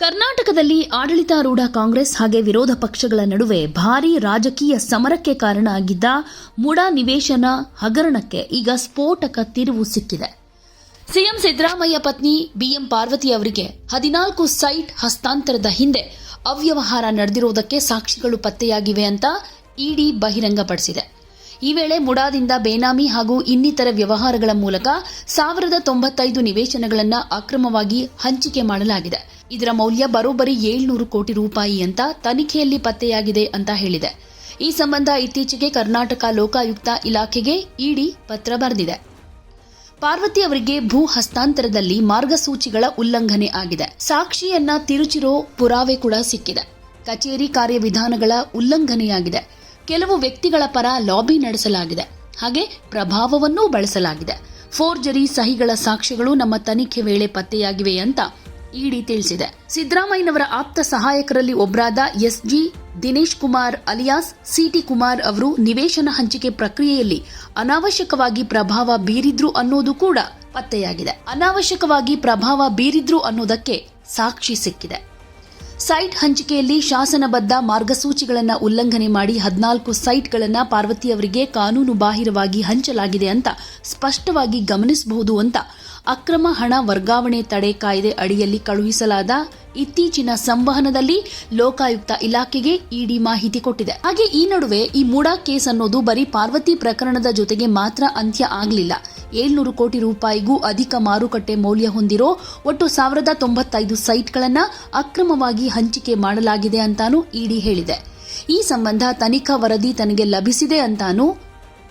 ಕರ್ನಾಟಕದಲ್ಲಿ ಆಡಳಿತಾರೂಢ ಕಾಂಗ್ರೆಸ್ ಹಾಗೆ ವಿರೋಧ ಪಕ್ಷಗಳ ನಡುವೆ ಭಾರೀ ರಾಜಕೀಯ ಸಮರಕ್ಕೆ ಕಾರಣ ಆಗಿದ್ದ ಮುಡಾ ನಿವೇಶನ ಹಗರಣಕ್ಕೆ ಈಗ ಸ್ಫೋಟಕ ತಿರುವು ಸಿಕ್ಕಿದೆ. ಸಿಎಂ ಸಿದ್ದರಾಮಯ್ಯ ಪತ್ನಿ ಬಿಎಂ ಪಾರ್ವತಿ ಅವರಿಗೆ ಹದಿನಾಲ್ಕು ಸೈಟ್ ಹಸ್ತಾಂತರದ ಹಿಂದೆ ಅವ್ಯವಹಾರ ನಡೆದಿರುವುದಕ್ಕೆ ಸಾಕ್ಷಿಗಳು ಪತ್ತೆಯಾಗಿವೆ ಅಂತ ಇಡಿ ಬಹಿರಂಗಪಡಿಸಿದೆ. ಈ ವೇಳೆ ಮುಡಾದಿಂದ ಬೇನಾಮಿ ಹಾಗೂ ಇನ್ನಿತರ ವ್ಯವಹಾರಗಳ ಮೂಲಕ ಸಾವಿರದ ತೊಂಬತ್ತೈದು ನಿವೇಶನಗಳನ್ನು ಅಕ್ರಮವಾಗಿ ಹಂಚಿಕೆ ಮಾಡಲಾಗಿದೆ. ಇದರ ಮೌಲ್ಯ ಬರೋಬ್ಬರಿ ಏಳ್ನೂರು ಕೋಟಿ ರೂಪಾಯಿ ಅಂತ ತನಿಖೆಯಲ್ಲಿ ಪತ್ತೆಯಾಗಿದೆ ಅಂತ ಹೇಳಿದೆ. ಈ ಸಂಬಂಧ ಇತ್ತೀಚೆಗೆ ಕರ್ನಾಟಕ ಲೋಕಾಯುಕ್ತ ಇಲಾಖೆಗೆ ಇಡಿ ಪತ್ರ ಬರೆದಿದೆ. ಪಾರ್ವತಿ ಅವರಿಗೆ ಭೂ ಹಸ್ತಾಂತರದಲ್ಲಿ ಮಾರ್ಗಸೂಚಿಗಳ ಉಲ್ಲಂಘನೆ ಆಗಿದೆ. ಸಾಕ್ಷಿಯನ್ನ ತಿರುಚಿರೋ ಪುರಾವೆ ಕೂಡ ಸಿಕ್ಕಿದೆ. ಕಚೇರಿ ಕಾರ್ಯವಿಧಾನಗಳ ಉಲ್ಲಂಘನೆಯಾಗಿದೆ. ಕೆಲವು ವ್ಯಕ್ತಿಗಳ ಪರ ಲಾಬಿ ನಡೆಸಲಾಗಿದೆ. ಹಾಗೆ ಪ್ರಭಾವವನ್ನೂ ಬಳಸಲಾಗಿದೆ. ಫೋರ್ಜರಿ ಸಹಿಗಳ ಸಾಕ್ಷ್ಯಗಳು ನಮ್ಮ ತನಿಖೆ ವೇಳೆ ಪತ್ತೆಯಾಗಿವೆ ಅಂತ ಇಡಿ ತಿಳಿಸಿದೆ. ಸಿದ್ದರಾಮಯ್ಯನವರ ಆಪ್ತ ಸಹಾಯಕರಲ್ಲಿ ಒಬ್ಬರಾದ SG Dinesh Kumar alias, CT Kumar ಅವರು ನಿವೇಶನ ಹಂಚಿಕೆ ಪ್ರಕ್ರಿಯೆಯಲ್ಲಿ ಅನಾವಶ್ಯಕವಾಗಿ ಪ್ರಭಾವ ಬೀರಿದ್ರು ಅನ್ನೋದು ಕೂಡ ಪತ್ತೆಯಾಗಿದೆ. ಅನಾವಶ್ಯಕವಾಗಿ ಪ್ರಭಾವ ಬೀರಿದ್ರು ಅನ್ನೋದಕ್ಕೆ ಸಾಕ್ಷಿ ಸಿಕ್ಕಿದೆ. ಸೈಟ್ ಹಂಚಿಕೆಯಲ್ಲಿ ಶಾಸನಬದ್ಧ ಮಾರ್ಗಸೂಚಿಗಳನ್ನು ಉಲ್ಲಂಘನೆ ಮಾಡಿ ಹದಿನಾಲ್ಕು ಸೈಟ್ಗಳನ್ನು ಪಾರ್ವತಿ ಅವರಿಗೆ ಕಾನೂನು ಬಾಹಿರವಾಗಿ ಹಂಚಲಾಗಿದೆ ಅಂತ ಸ್ಪಷ್ಟವಾಗಿ ಗಮನಿಸಬಹುದು ಅಂತ ಅಕ್ರಮ ಹಣ ವರ್ಗಾವಣೆ ತಡೆ ಕಾಯ್ದೆ ಅಡಿಯಲ್ಲಿ ಕಳುಹಿಸಲಾದ ಇತ್ತೀಚಿನ ಸಂವಹನದಲ್ಲಿ ಲೋಕಾಯುಕ್ತ ಇಲಾಖೆಗೆ ಇಡಿ ಮಾಹಿತಿ ಕೊಟ್ಟಿದೆ. ಹಾಗೆ ಈ ನಡುವೆ ಈ ಮೂಡಾ ಕೇಸ್ ಅನ್ನೋದು ಬರೀ ಪಾರ್ವತಿ ಪ್ರಕರಣದ ಜೊತೆಗೆ ಮಾತ್ರ ಅಂತ್ಯ ಆಗಲಿಲ್ಲ. ಏಳ್ನೂರು ಕೋಟಿ ರೂಪಾಯಿಗೂ ಅಧಿಕ ಮಾರುಕಟ್ಟೆ ಮೌಲ್ಯ ಹೊಂದಿರೋ ಒಟ್ಟು ಸಾವಿರದ ತೊಂಬತ್ತೈದು ಸೈಟ್ಗಳನ್ನು ಅಕ್ರಮವಾಗಿ ಹಂಚಿಕೆ ಮಾಡಲಾಗಿದೆ ಅಂತಾನೂ ಇಡಿ ಹೇಳಿದೆ. ಈ ಸಂಬಂಧ ತನಿಖಾ ವರದಿ ತನಗೆ ಲಭಿಸಿದೆ ಅಂತಾನೂ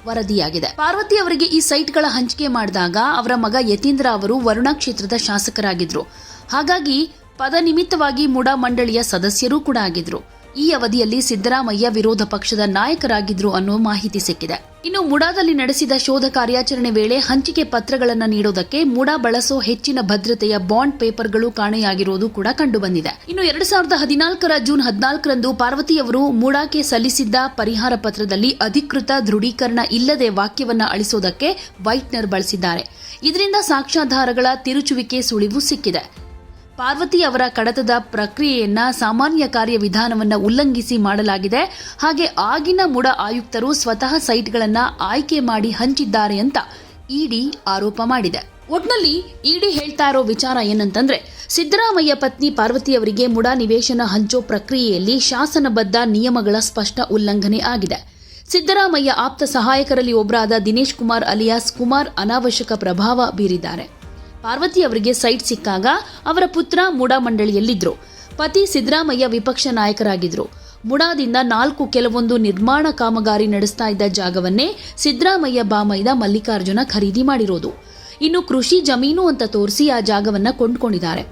ವರದಿಯಾಗಿದೆ. ಪಾರ್ವತಿ ಅವರಿಗೆ ಈ ಸೈಟ್ಗಳ ಹಂಚಿಕೆ ಮಾಡಿದಾಗ ಅವರ ಮಗ ಯತೀಂದ್ರ ಅವರು ವರುಣಾ ಕ್ಷೇತ್ರದ ಶಾಸಕರಾಗಿದ್ರು. ಹಾಗಾಗಿ ಪದ ನಿಮಿತ್ತವಾಗಿ ಮೂಡಾ ಮಂಡಳಿಯ ಸದಸ್ಯರೂ ಕೂಡ ಆಗಿದ್ರು. ಈ ಅವಧಿಯಲ್ಲಿ ಸಿದ್ದರಾಮಯ್ಯ ವಿರೋಧ ಪಕ್ಷದ ನಾಯಕರಾಗಿದ್ರು ಅನ್ನೋ ಮಾಹಿತಿ ಸಿಕ್ಕಿದೆ. ಇನ್ನು ಮುಡಾದಲ್ಲಿ ನಡೆಸಿದ ಶೋಧ ಕಾರ್ಯಾಚರಣೆ ವೇಳೆ ಹಂಚಿಕೆ ಪತ್ರಗಳನ್ನು ನೀಡೋದಕ್ಕೆ ಮುಡಾ ಬಳಸೋ ಹೆಚ್ಚಿನ ಭದ್ರತೆಯ ಬಾಂಡ್ ಪೇಪರ್ಗಳು ಕಾಣೆಯಾಗಿರುವುದು ಕೂಡ ಕಂಡುಬಂದಿದೆ. ಇನ್ನು ಎರಡ್ ಸಾವಿರದ ಹದಿನಾಲ್ಕರ ಜೂನ್ ಹದಿನಾಲ್ಕರಂದು ಪಾರ್ವತಿಯವರು ಮುಡಾಕ್ಕೆ ಸಲ್ಲಿಸಿದ್ದ ಪರಿಹಾರ ಪತ್ರದಲ್ಲಿ ಅಧಿಕೃತ ದೃಢೀಕರಣ ಇಲ್ಲದೆ ವಾಕ್ಯವನ್ನ ಅಳಿಸೋದಕ್ಕೆ ವೈಟ್ನರ್ ಬಳಸಿದ್ದಾರೆ. ಇದರಿಂದ ಸಾಕ್ಷ್ಯಾಧಾರಗಳ ತಿರುಚುವಿಕೆ ಸುಳಿವು ಸಿಕ್ಕಿದೆ. ಪಾರ್ವತಿ ಅವರ ಕಡತದ ಪ್ರಕ್ರಿಯೆಯನ್ನ ಸಾಮಾನ್ಯ ಕಾರ್ಯವಿಧಾನವನ್ನ ಉಲ್ಲಂಘಿಸಿ ಮಾಡಲಾಗಿದೆ. ಹಾಗೆ ಆಗಿನ ಮುಡ ಆಯುಕ್ತರು ಸ್ವತಃ ಸೈಟ್ಗಳನ್ನು ಆಯ್ಕೆ ಮಾಡಿ ಹಂಚಿದ್ದಾರೆ ಅಂತ ಇಡಿ ಆರೋಪ ಮಾಡಿದೆ. ಒಟ್ನಲ್ಲಿ ಇಡಿ ಹೇಳ್ತಾ ಇರೋ ವಿಚಾರ ಏನಂತಂದ್ರೆ, ಸಿದ್ದರಾಮಯ್ಯ ಪತ್ನಿ ಪಾರ್ವತಿ ಅವರಿಗೆ ಮುಡ ನಿವೇಶನ ಹಂಚೋ ಪ್ರಕ್ರಿಯೆಯಲ್ಲಿ ಶಾಸನಬದ್ಧ ನಿಯಮಗಳ ಸ್ಪಷ್ಟ ಉಲ್ಲಂಘನೆ ಆಗಿದೆ. ಸಿದ್ದರಾಮಯ್ಯ ಆಪ್ತ ಸಹಾಯಕರಲ್ಲಿ ಒಬ್ಬರಾದ ದಿನೇಶ್ ಕುಮಾರ್ ಅಲಿಯಾಸ್ ಕುಮಾರ್ ಅನಾವಶ್ಯಕ ಪ್ರಭಾವ ಬೀರಿದ್ದಾರೆ. ಪಾರ್ವತಿ ಅವರಿಗೆ ಸೈಟ್ ಸಿಕ್ಕಾಗ ಅವರ ಪುತ್ರ ಮುಡಾ ಮಂಡಳಿಯಲ್ಲಿದ್ದರು ಪತಿ ಸಿದ್ದರಾಮಯ್ಯ ವಿಪಕ್ಷ ನಾಯಕರಾಗಿದ್ದರು ಮುಡಾದಿಂದ ನಾಲ್ಕು ಕೆಲವೊಂದು ನಿರ್ಮಾಣ ಕಾಮಗಾರಿ ನಡೆಸ್ತಾ ಇದ್ದ ಜಾಗವನ್ನೇ ಸಿದ್ದರಾಮಯ್ಯ ಬಾಮೈದ ಮಲ್ಲಿಕಾರ್ಜುನ ಖರೀದಿ ಮಾಡಿರೋದು. ಇನ್ನು ಕೃಷಿ ಜಮೀನು ಅಂತ ತೋರಿಸಿ ಆ ಜಾಗವನ್ನ ಕೊಂಡ್ಕೊಂಡಿದ್ದಾರೆ.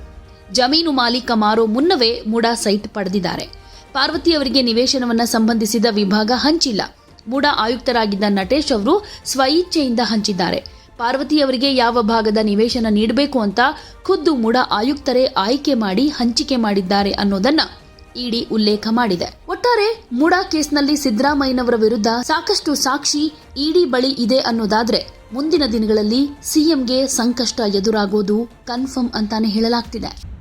ಜಮೀನು ಮಾಲೀಕ ಮಾರೋ ಮುನ್ನವೇ ಮುಡಾ ಸೈಟ್ ಪಡೆದಿದ್ದಾರೆ. ಪಾರ್ವತಿ ಅವರಿಗೆ ನಿವೇಶನವನ್ನ ಸಂಬಂಧಿಸಿದ ವಿಭಾಗ ಹಂಚಿಲ್ಲ. ಮುಡಾ ಆಯುಕ್ತರಾಗಿದ್ದ ನಟೇಶ್ ಅವರು ಸ್ವಇಚ್ಛೆಯಿಂದ ಹಂಚಿದ್ದಾರೆ. ಪಾರ್ವತಿ ಅವರಿಗೆ ಯಾವ ಭಾಗದ ನಿವೇಶನ ನೀಡಬೇಕು ಅಂತ ಖುದ್ದು ಮುಡ ಆಯುಕ್ತರೇ ಆಯ್ಕೆ ಮಾಡಿ ಹಂಚಿಕೆ ಮಾಡಿದ್ದಾರೆ ಅನ್ನೋದನ್ನ ಇಡಿ ಉಲ್ಲೇಖ ಮಾಡಿದೆ. ಒಟ್ಟಾರೆ ಮುಡಾ ಕೇಸ್ನಲ್ಲಿ ಸಿದ್ದರಾಮಯ್ಯನವರ ವಿರುದ್ಧ ಸಾಕಷ್ಟು ಸಾಕ್ಷಿ ಇಡಿ ಬಳಿ ಇದೆ ಅನ್ನೋದಾದ್ರೆ ಮುಂದಿನ ದಿನಗಳಲ್ಲಿ ಸಿಎಂಗೆ ಸಂಕಷ್ಟ ಎದುರಾಗೋದು ಕನ್ಫರ್ಮ್ ಅಂತಾನೆ ಹೇಳಲಾಗ್ತಿದೆ.